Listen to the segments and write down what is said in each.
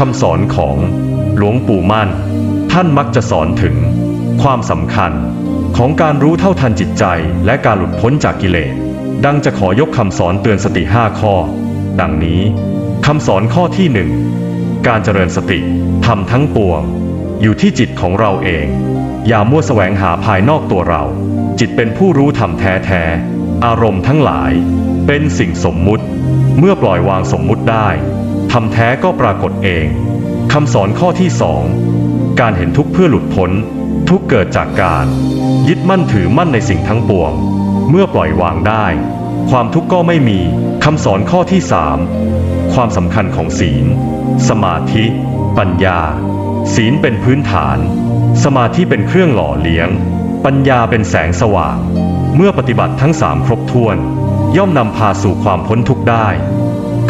คำสอนของหลวงปู่มั่น ท่านมักจะสอนถึง ความสำคัญของการรู้เท่าทันจิตใจและการหลุดพ้นจากกิเลส ดังจะขอยกคำสอนเตือนสติห้าข้อ ดังนี้คำสอนข้อที่หนึ่งการเจริญสติทำทั้งปวง อยู่ที่จิตของเราเอง อย่ามั่วแสวงหาภายนอกตัวเรา จิตเป็นผู้รู้ธรรมแท้แท้อารมณ์ทั้งหลาย เป็นสิ่งสมมุติ เมื่อปล่อยวางสมมุติได้ ธรรมแท้ก็ปรากฏเองคำสอนข้อที่สองการเห็นทุกข์เพื่อหลุดพ้น ทุกเกิดจากการ ยึดมั่นถือมั่นในสิ่งทั้งปวง เมื่อปล่อยวางได้ ความทุกข์ก็ไม่มีคำสอนข้อที่สามความสำคัญของศีล สมาธิ ปัญญา ศีลเป็นพื้นฐาน สมาธิเป็นเครื่องหล่อเลี้ยง ปัญญาเป็นแสงสว่าง เมื่อปฏิบัติทั้งสามครบถ้วน ย่อมนำพาสู่ความพ้นทุกข์ได้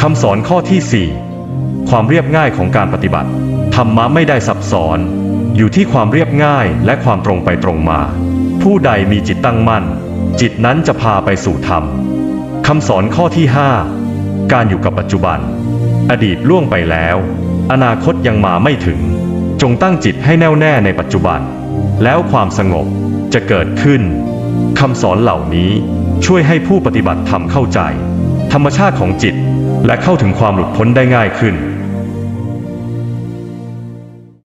คำสอนข้อที่สี่ ความเรียบง่ายของการปฏิบัติธรรมะไม่ได้ซับซ้อน อยู่ที่ความเรียบง่ายและความตรงไปตรงมา ผู้ใดมีจิตตั้งมั่น จิตนั้นจะพาไปสู่ธรรมคำสอนข้อที่ 5 การอยู่กับปัจจุบัน อดีตล่วงไปแล้ว อนาคตยังมาไม่ถึง จงตั้งจิตให้แน่วแน่ในปัจจุบัน แล้วความสงบจะเกิดขึ้นคำสอนเหล่านี้ช่วยให้ผู้ปฏิบัติธรรมเข้าใจ ธรรมชาติของจิตและเข้าถึงความหลุดพ้นได้ง่ายขึ้น